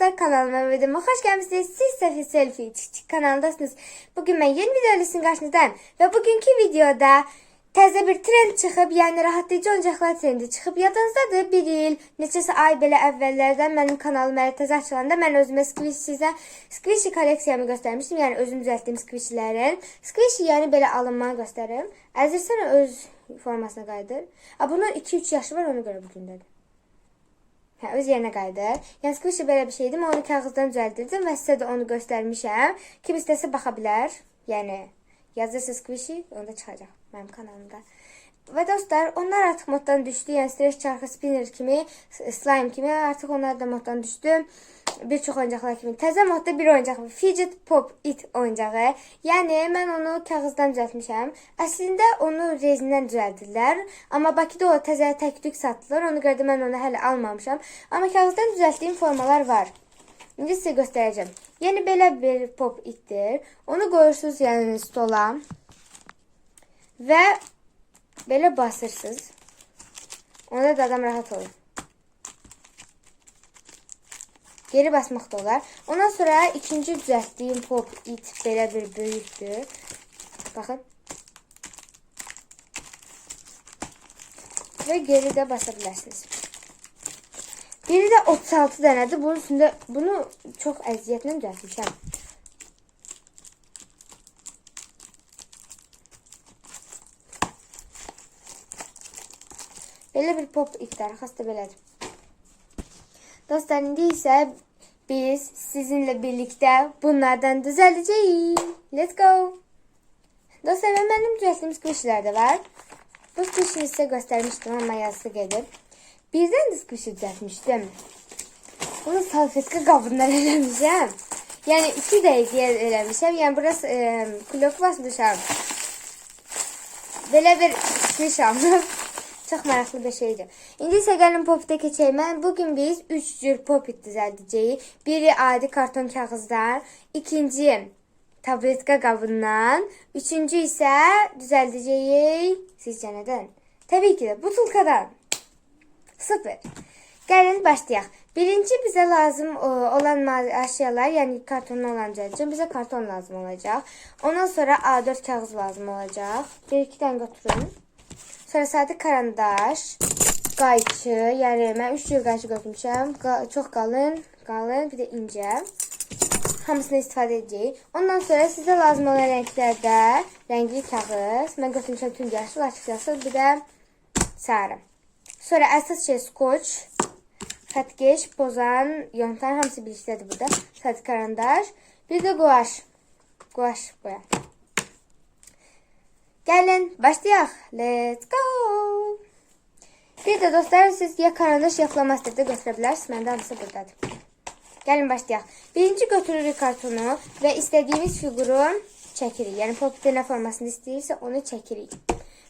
dostlar kanalıma videoma hoş geldiniz. Siz Sefi Selfie kanalındasınız. Bugün ben yeni video ile sizin karşınızdayım. Ve bugünkü videoda təzə bir trend çıxıb, yəni rahatlayıcı oyuncaqlar trendi çıxıb. Yadınızdadır, bir il, neçəsə ay belə əvvəllərdən mənim kanalım mənə təzə açılanda mən özümə Squishy sizə Squishy kolleksiyamı göstərmişdim. Yəni özüm düzəltdiyim Squishylərin. Squishy yəni belə alınmanı göstərim. Əzirsən öz formasına qayıdır. A bunun 2-3 yaşı var, ona görə bu gündədir. Hə, öz yerinə qayıdır. Yəni Squishy belə bir şeydir. Mən onu kağızdan düzəldirdim və sizə də onu göstərmişəm. Kim istəsə baxa bilər. Yəni yazırsa Squishy, onda çıxacaq mənim kanalımda. Və dostlar, onlar artıq moddan düşdü. Yəni streç çarxı, spinner kimi, slime kimi artıq onlar da moddan düşdü. Bir çox oyuncaqlar kimi. Təzə bir oyuncaq. Fidget Pop It oyuncağı. Yəni mən onu kağızdan düzəltmişəm. Əslində onu rezindən düzəldirlər. Amma Bakıda o təzə tək-tük satılır. Ona görə də mən onu hələ almamışam. Amma kağızdan düzəltdiyim formalar var. İndi sizə göstərəcəm. Yəni belə bir pop itdir. Onu qoyursunuz yəni stola. Və belə basırsınız. Onda da adam rahat olur. Geri basmaq da olar. Ondan sonra ikinci düzəltdiyim pop it belə bir böyükdür. Baxın. Və geri də basa bilərsiniz. Biri də 36 dənədir. Bunun üstündə bunu çox əziyyətlə düzəltmişəm. Belə bir pop itlər, xəstə belədir. Dostlar, isə biz sizinlə birlikdə bunlardan düzəldəcəyik. Let's go. Dostlar, və mənim düzəltdiyim squishlər də var. Bu squishini sizə göstərmişdim, amma yazısı gedib. Birdən də squishy düzəltmişdim. Bunu salfetka qabından eləmişəm. Yəni 2 dəqiqəyə eləmişəm. Yəni burası e, klok basmışam. Belə bir squish Çox maraqlı bir şeydir. İndi isə gəlin popitə keçək. Mən biz 3 cür popit düzəldəcəyik. Biri adi karton kağızdan, ikinci tabletka qabından, üçüncü isə düzəldəcəyik sizcə nədən? Təbii ki də butulkadan. Sıfır. Gəlin başlayaq. Birinci bizə lazım o, olan əşyalar, yəni kartondan olan üçün bizə karton lazım olacaq. Ondan sonra A4 kağız lazım olacaq. Bir iki dənə götürün. Sonra sadə karandaş, qayçı, yəni mən 3 cür qayçı götürmüşəm. Qa çox qalın, qalın, bir də incə. Hamısını istifadə edəcəyik. Ondan sonra sizə lazım olan rənglərdə rəngli kağız. Mən götürmüşəm tüm yaşıl, açıq yaşıl, bir də sarı. Sonra əsas şey skoç, xətkeş, bozan, yontan hamısı birlikdədir burada. Sadə karandaş, bir də guaş. Guaş boya. Gəlin, başlayaq. Let's go. Bir də dostlar, siz ya karandaş, ya flamaster də götürə bilərsiniz. Məndə hamısı buradadır. Gəlin, başlayaq. Birinci götürürük kartonu və istədiyimiz fiquru çəkirik. Yəni, popitə formasını istəyirsə, onu çəkirik.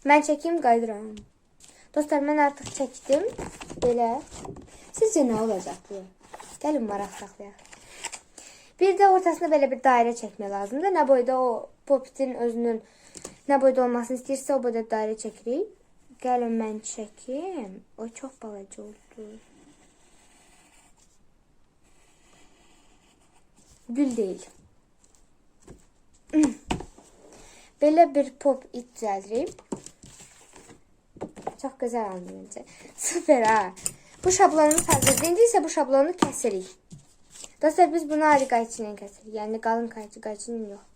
Mən çəkim, qaydıram. Dostlar, mən artıq çəkdim. Belə. Sizcə nə olacaq bu? Gəlin, maraq saxlayaq. Bir də ortasına belə bir dairə çəkmək lazımdır. Nə boyda o popitin özünün nə boyda olmasını istəyirsə, o boyda dairə çəkirik. Gəlin mən çəkim. O çox balaca oldu. Gül deyil. Belə bir pop it düzəldirik. Çox gözəl oldu məncə. Süper ha. Bu şablonumuz hazırdır. İndi isə bu şablonu kəsirik. Dostlar biz bunu adi qayçı ilə kəsirik. Yəni qalın qayçı, qayçı yox.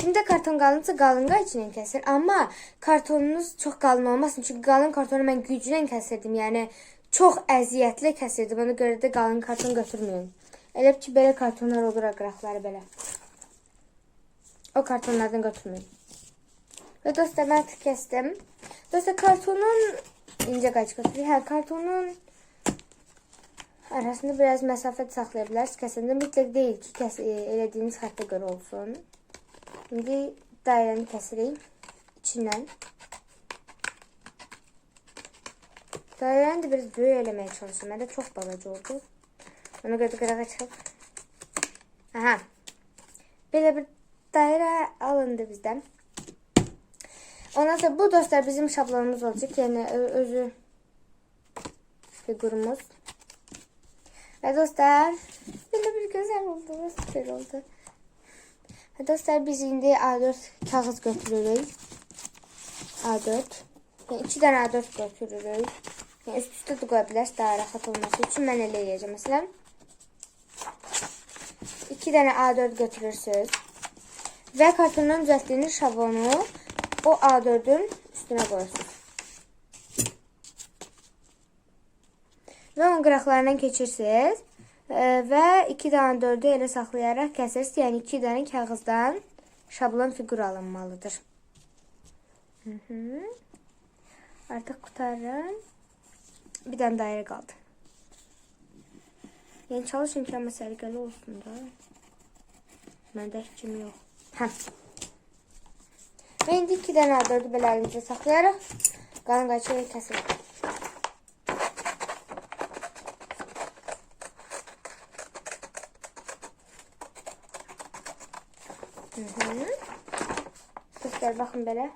Şimdi karton qalınsa qalın qayçı ilə kəsir. Amma kartonunuz çox qalın olmasın. Çünki qalın kartonu mən güclə kəsirdim. Yəni çox əziyyətli kəsirdim. Ona görə də qalın karton götürməyin. Elə ki belə kartonlar olur aqrafları belə. O kartonlardan götürməyin. Və dostlar mən artıq kəsdim. Dostlar kartonun incə qayçı götürürük. Hə, kartonun arasında biraz məsafə saxlaya bilərsiniz. Kəsəndə mütləq deyil ki, kəs e, elədiyiniz xəttə olsun. İndi dairəni kəsirik içindən. Dairəni də biraz böyük eləməyə çalışıyorum. Məndə çox balaca oldu. Ona görə də qırağa çıxıb. Aha. Belə bir dairə alındı bizdən. Ondan sonra bu dostlar bizim şablonumuz olacaq. Yəni ö- özü figurumuz. Və dostlar, belə güzel oldu. Süper oldu. Dostlar biz indi A4 kağıt götürürük. A4. Yani iki tane A4 götürürük. Yani üst üste de koya bilərsiniz daha rahat olması için ben elə yiyəcəm. Məsələn, iki tane A4 götürürsünüz. Ve kartondan düzelttiğiniz şablonu o A4'ün üstüne koyuyorsunuz. Ve onun qıraqlarından keçirsiniz. Ee, ve iki tane dördü elə saxlayaraq kəsirsiniz. Yəni iki tane kağızdan şablon fiqur alınmalıdır. Hı -hı. Artıq. Bir dənə dairə qaldı. Yəni çalışın ki, amma səliqəli olsun da. Məndə kim yox. Hə. Və indi iki dənə A4-ü belə əlimizdə saxlayaraq qalan qaçı kəsirik. Hı -hı. Göster bakın böyle.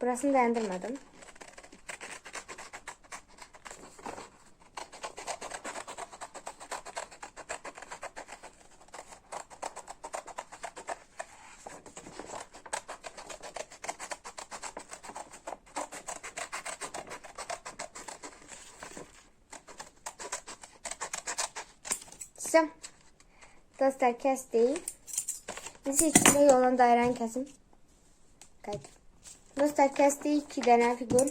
Burasını dayandırmadım. Sen dostlar kestik. Biz içinde yolan dairəni kəsim. Qayıt. Dostlar kəsdik 2 dənə fiqur.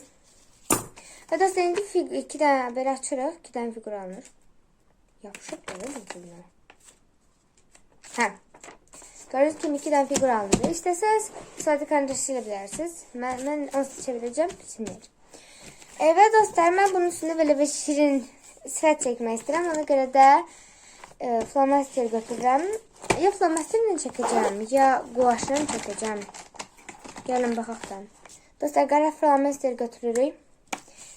Və dostlar indi fig 2 dənə belə açırıq. 2 dənə fiqur alınır. Yapışıb belə bir Hə. Gördüğünüz kimi 2 dənə fiqur alınır. İstəsəz sadə kardeşi ilə bilərsiniz. Mən, mən onu çevirəcəm. Biçimləyəcəm. Evet dostlar ben bunun üstünde böyle bir şirin sifət çekmek istedim. Ona göre de e, flomaster götürürüm. Flomasterle çekeceğim ya guaşla çekeceğim. Gelin bakalım. Dostlar qara flomaster götürürük.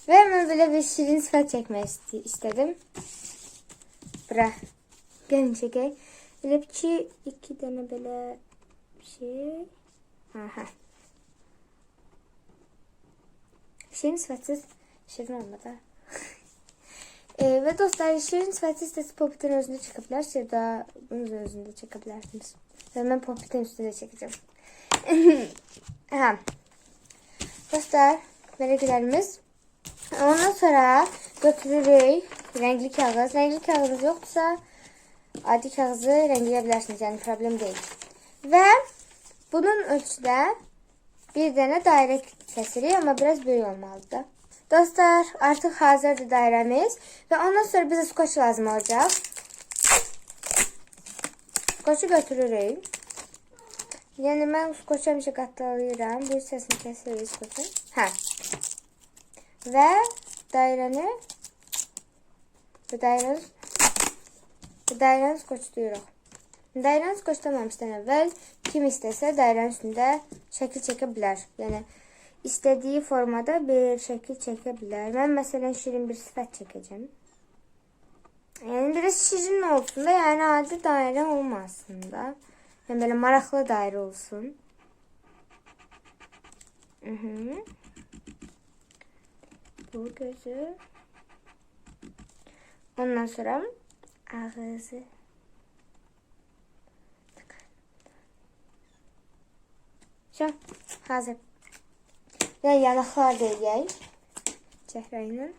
Ve ben böyle bir şirin sifət çekmek iste- istedim. Bura. Gelin çekeyim. Böyle ki iki böyle bir şey. Aha. Şirin sifatsiz şirin olmadı. Ee, ve dostlar şirin sifatsiz de Popit'in özünde çıkabilir. Ya da bunun özünde çıkabilirsiniz. Ve ben Popit'in üstünde çekeceğim. ha. Dostlar vergilerimiz. Ondan sonra götürürük renkli kağıt. Renkli kağıdınız yoksa adi kağıdı renkleyebilirsiniz. Yani problem değil. Ve bunun ölçüde bir dənə dairə kəsirik, amma biraz böyük olmalıdır. Dostlar, artıq hazırdır dairəmiz və ondan sonra bizə skoç lazım olacaq. Skoçu götürürük. Yəni mən skoçu həmişə qatlayıram. Bu hissəsini kəsirik skoçun. Hə. Və dairəni bu dairəni bu dairəni skoçluyuruq. Dairəni skoçlamamışdan əvvəl kim istəsə dairənin üstündə şəkil çəkə bilər. Yəni istədiyi formada bir şəkil çəkə bilər. Mən məsələn şirin bir sifət çəkəcəm. Yəni biraz şirin olsun da, yəni adi dairə olmasın da. Yəni belə maraqlı dairə olsun. Mhm. Bu gözü. Ondan sonra ağzı. Şu hazır. Ve yanaklar da. Çehreyle.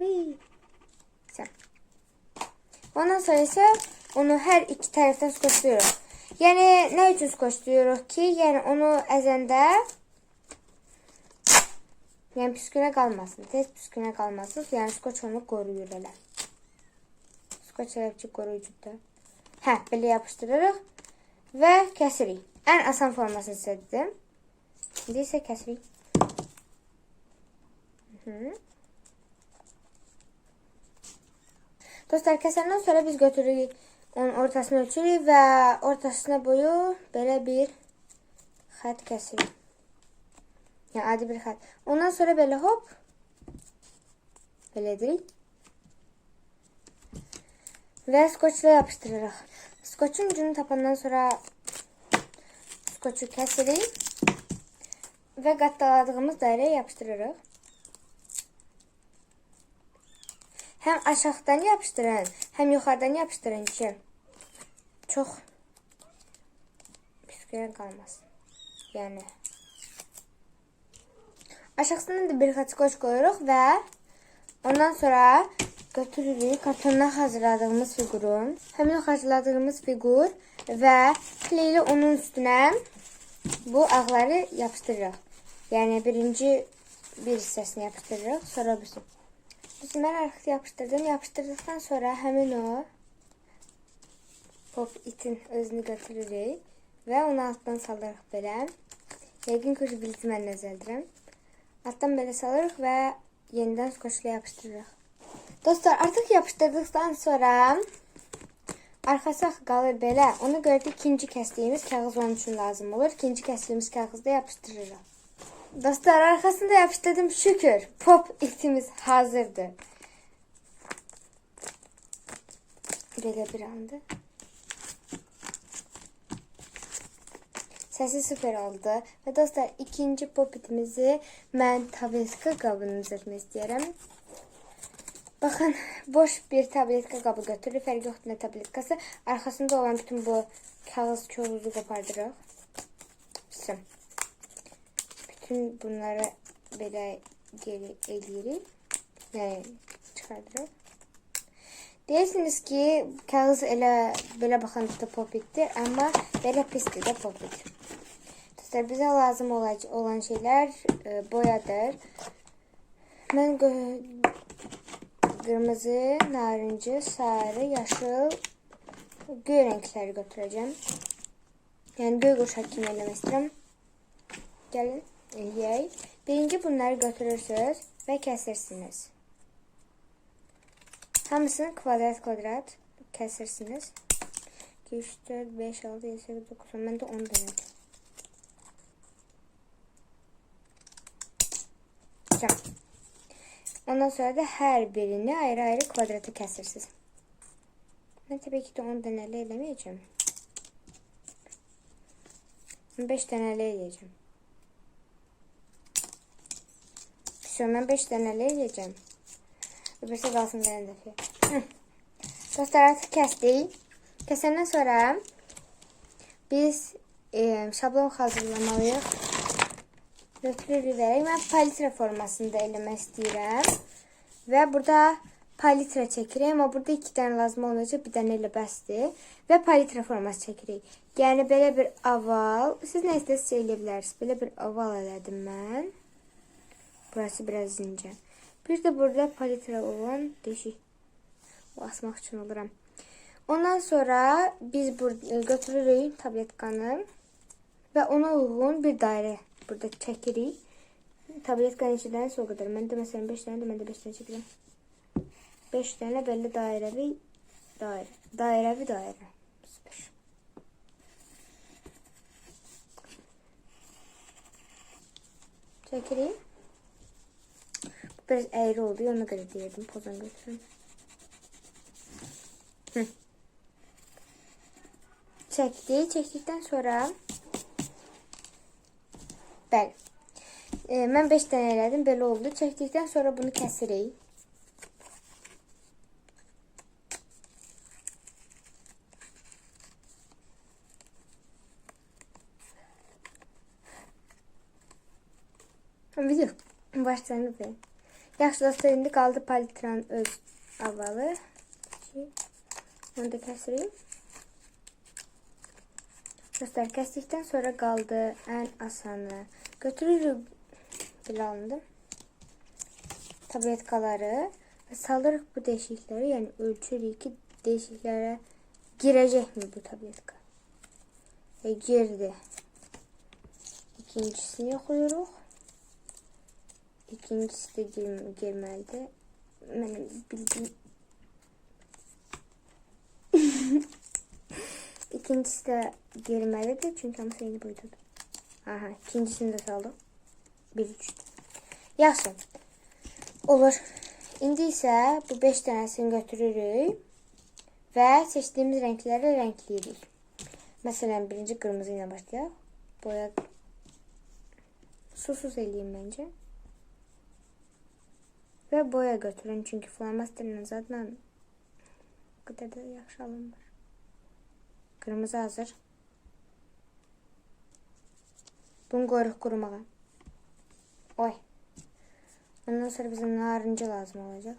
Vıy. Sen. Ondan sonra ise onu her iki taraftan skoçluyoruz. Yani ne için skoçluyoruz ki? Yani onu əzəndə yani püsküne kalmasın. Tez püsküne kalmasın. Yani skoç onu koruyur elə. Skoç eləbçi koruyucudur. Hə, belə yapışdırırıq və kəsirik. Ən asan formasını seçdim. İndi isə kəsirik. Hı -hı. Dostlar kəsəndən sonra biz götürürük onun ortasını ölçürük və ortasına boyu belə bir xətt kəsirik. Yəni adi bir xətt. Ondan sonra belə hop belə edirik. Və skoçla yapışdırırıq. Skoçun ucunu tapandan sonra skoçu kəsirik və qatdaladığımız dairəyə yapışdırırıq. Hem aşağıdan yapıştırın, hem yukarıdan yapıştırın ki çok püsküren kalmasın. Yani aşağısından da bir kaç koyuyoruz ve ondan sonra götürürük kartondan hazırladığımız figurun. Hemen hazırladığımız figur ve kleyli onun üstüne bu ağları yapıştırırıq. Yani birinci bir hissəsini yapıştırırıq, sonra bizim. Bizim ben artık yapıştırdım. Yapıştırdıktan sonra hemen o pop itin özünü götürürük ve onu alttan salırıq belə. Yəqin ki, bildi mən nəzərdirəm. Alttan belə salırıq və yenidən skoçla yapıştırırıq. Dostlar, artıq yapıştırdıktan sonra Arkası axı qalır belə. Ona görə də ikinci kəsdiyimiz kağız onun üçün lazım olur. İkinci kəsdiyimiz kağızda yapıştırırıq. Dostlar arkasında yapıştırdım şükür. Pop itimiz hazırdır. Belə bir anda. Səsi süper oldu. Və dostlar ikinci pop itimizi mən tabletka qabının üzərinə istəyirəm. Bakın boş bir tabletka kabı götürür. Fərqi yoxdur nə tabletkası. Arxasında olan bütün bu kağız koluzu qopardırıq. Bizim. Bütün bunları belə geri eləyirik. Yəni çıxardırıq. Deyirsiniz ki, kağız elə belə baxanda da popitdir, amma belə pisdir də popit. Dostlar, bizə lazım olan şeylər e, boyadır. Mən kırmızı, narıncı, sarı, yaşıl, göy renkleri götüreceğim. Yani göy kuşak kimi eləmək istəyirəm. Eləyək. Birinci bunları götürürsünüz və kəsirsiniz. Hamısını kvadrat kvadrat kəsirsiniz. 2, 3, 4, 5, 6, 7, 8, 9, 10. Məndə 10 dənədir. Tamam. Ondan sonra da her birini ayrı ayrı kvadratı kəsirsiniz. Ben tabii ki de 10 dənəli eləməyəcəm. 5 dənəli eləyəcəm. istiyorum. Ben 5 tane yiyeceğim. Öbürsü kalsın benim de. Dostlar artık kestik. Kesenden sonra biz e, şablon hazırlamalıyıq. Nötrü verək. Mən palitra formasında eləmək istəyirəm. Və burada palitra çəkirik. Amma burada iki dənə lazım olacaq. Bir dənə elə bəsdir. Və palitra forması çəkirik. Yəni, belə bir aval. Siz nə istəyirsiniz eləyə bilərsiniz. Belə bir aval elədim mən. Burası biraz incə. Bir də burada palitra olan deşik. O asmaq üçün oluram. Ondan sonra biz burada götürürük tabletkanı və ona uyğun bir dairə burada çəkirik. Tablet qənişidən o qədər. Məndə məsələn 5 dənə də məndə 5 dənə çəkirəm. 5 dənə belə dairəvi dairə. Dairəvi dairə. Süper. Çəkirik. Biraz əyri oldu. Ona görə deyirdim. Pozan götürün. Çəkdik. Çəkdikdən sonra Bəli. E, mən 5 dənə elədim, belə oldu. Çəkdikdən sonra bunu kəsirik. Video başlandı. Dostlar, indi qaldı palitranın öz avalı. Onu da kəsirik. Dostlar kestikten sonra kaldı en asanı. Götürürük bilalındı. Tabletkaları ve salırıq bu deşikləri, yəni ölçürük ki, deşiklərə girəcəkmi bu tabletka? Və girdi. İkincisini yoxlayırıq. İkincisi də gir girməlidir. Mənim bildiyim İkincisi de girmelidir çünkü ama seni buydu. Aha ikincisini de saldım. Bir üç. Yaxşı. Olur. İndi isə bu 5 dənəsini götürürük və seçdiyimiz renkləri renkləyirik. Məsələn, birinci qırmızı ilə. Boya susuz eləyim məncə. Ve boya götürün. Çünkü flomasterlə zaten qədər də yaxşı alınmır. Kırmızı hazır. Bunu koyuruq kurumağa. Oy. Ondan sonra bize narıncı lazım olacak.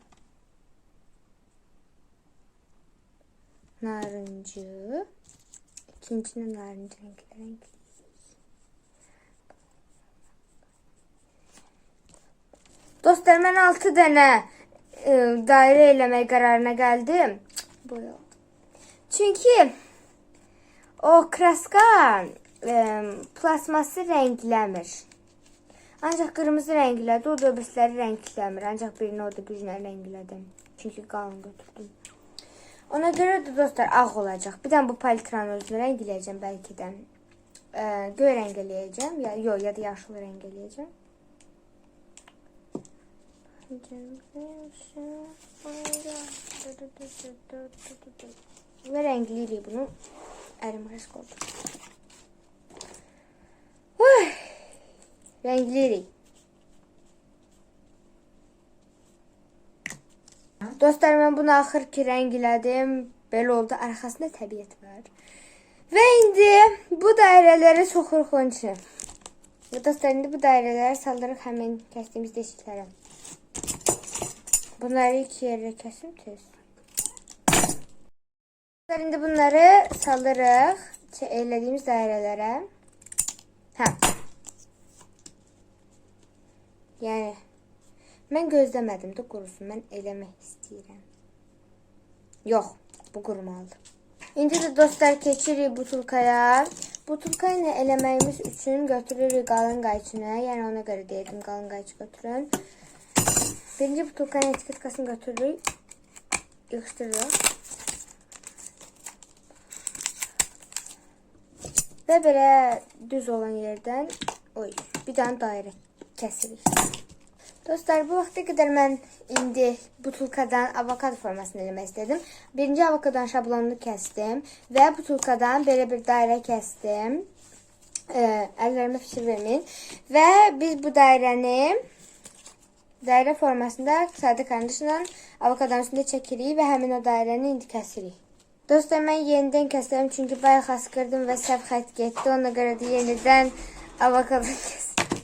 Narıncı. İkincisine narıncı renkli renkli. Dostlar ben 6 dənə e, dairə eləmək qərarına gəldim. Bu yox. Çünki o kraska e, plasması rəngləmir. Ancaq qırmızı rənglədi, o da öbürsləri rəngləmir. Ancaq birini o da güclə rənglədim. Çünki götürdüm. Ona görə də dostlar ağ olacaq. Bir dənə bu palitranı özünə rəngləyəcəm bəlkə də. E, göy rəng. Ya, yox, ya da yaşıl rəng. Ve rengliyle bunu elim karışık oldu. Uy, Rengliyle. Dostlar ben bunu axır ki rənglədim. Belə oldu. Arxasında təbiət var. Və indi bu dairələri soxuruq onun içinə. Dostlar indi bu dairələri saldırıq həmin kəsdiyimiz deşiklərə. Bunları iki yere kesim tez. Şimdi bunları salırıq şey, elədiyimiz dairələrə. Hə. Yəni mən gözləmədim də qurusun. Mən eləmək istəyirəm. Yox, bu qurumalıdır. İndi də dostlar keçirik butulkaya. Butulka ilə eləməyimiz üçün götürürük qalın qayçını. Yəni ona görə deyirdim qalın qayçı götürün. Birinci butulkanın etiketkasını götürürük. Yığışdırırıq. Və belə düz olan yerdən oy, bir dənə dairə kəsirik. Dostlar, bu vaxta qədər mən indi butulkadan avokado formasını eləmək istədim. Birinci avokadonun şablonunu kəsdim və butulkadan belə bir dairə kəsdim. Ə, əllərimə fikir verməyin. Və biz bu dairəni dairə formasında sadə karnışla avokadonun üstündə çəkirik və həmin o dairəni indi kəsirik. Dostlar, mən yenidən kəsdim çünki bayaq askırdım və səhv xətt getdi. Ona görə də yenidən avokado kəsdim.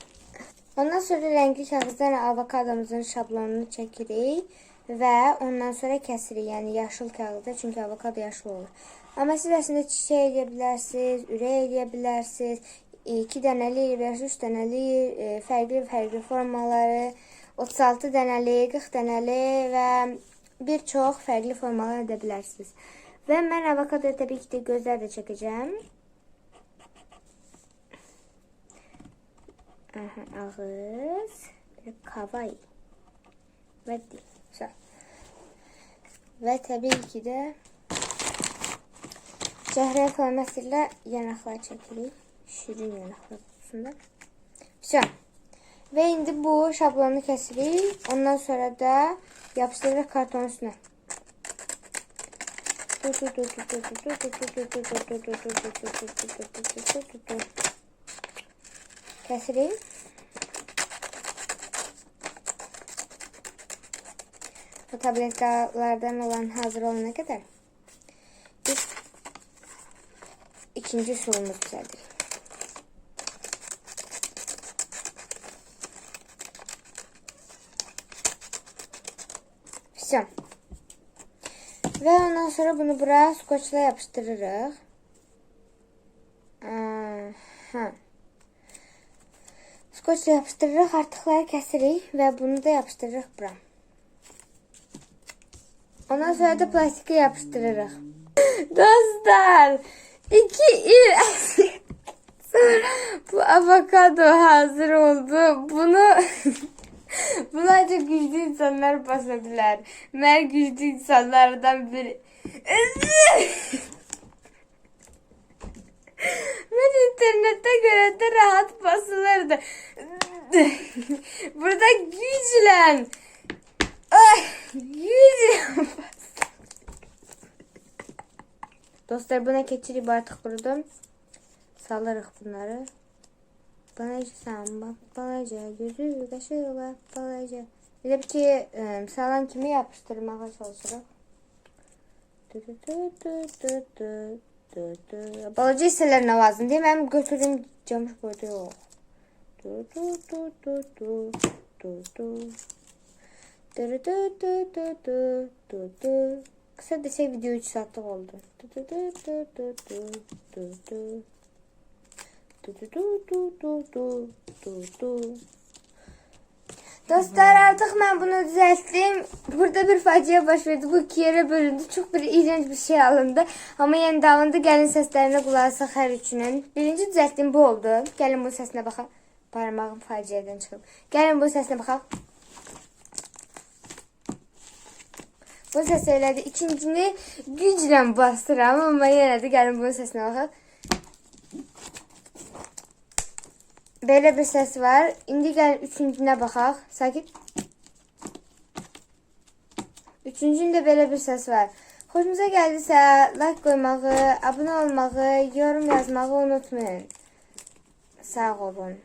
Ondan sonra rəngli kağızdan avokadomuzun şablonunu çəkirik və ondan sonra kəsirik. Yəni yaşıl kağızda çünki avokado yaşıl olur. Amma siz əslində çiçək eləyə bilərsiniz, ürək eləyə bilərsiniz. 2 dənəli, 3 dənəli, e, fərqli fərqli formaları, 36 dənəli, 40 dənəli və bir çox fərqli formalar edə bilərsiniz. Və mən avokadoya təbii ki də gözlər də çəkəcəm. Aha, ağız, kavay və dil. Güzel. Və təbii ki də cəhrə forması ilə yanaqlar çəkirik. Şirin yanaqlar kutusunda. Güzel. Və indi bu şablonu kəsirik. Ondan sonra da yapışdırırıq kartonun üstünə. Kəsirik. Bu tabletlerden olan hazır olana kadar ikinci sorumuz düzeldik. Ve ondan sonra bunu buraya skoçla yapıştırırıq. Aha. Skoçla yapıştırırıq, artıqları kəsirik və bunu da yapıştırırıq bura. Ondan sonra da plastiki yapıştırırıq. Dostlar, iki il sonra bu avokado hazır oldu. Bunu Bunlar çok güçlü insanlar basabilirler. Mer güçlü insanlardan biri. ben internette göre de rahat basılırdı. Burada güçlen. Güçlen. Dostlar buna keçirib artıq qurudum. Salırıq bunları. Balaca sen bak balaca gözü kaşı bak balaca. Elə bir ki, ə, salan kimi du, du, du. Balaca hissələr nə lazımdır? Mənim götürdüyüm camış burada yox. Du, du, du, video 3 saatlıq oldu. Du, du, du, du, du, du, du, du. Dostlar artık ben bunu düzelttim. Burada bir facia baş verdi. Bu iki yere bölündü. Çok bir iğrenç bir şey alındı. Ama yeni de alındı. Gelin seslerine kulak asaq her üçünün. Birinci düzelttiğim bu oldu. Gelin bu sesine bakalım. Parmağım faciadan çıkıp. Gelin bu sesine bakalım. Bu ses elədi. İkincini güclə bastıram. Ama yenə də gəlin bunun səsinə baxaq. Belə bir səs var. İndi gəlin üçüncünə baxaq. Sakit. Üçüncündə belə bir səs var. Xoşunuza gəldisə, like qoymağı, abunə olmağı, yorum yazmağı unutmayın. Sağ olun.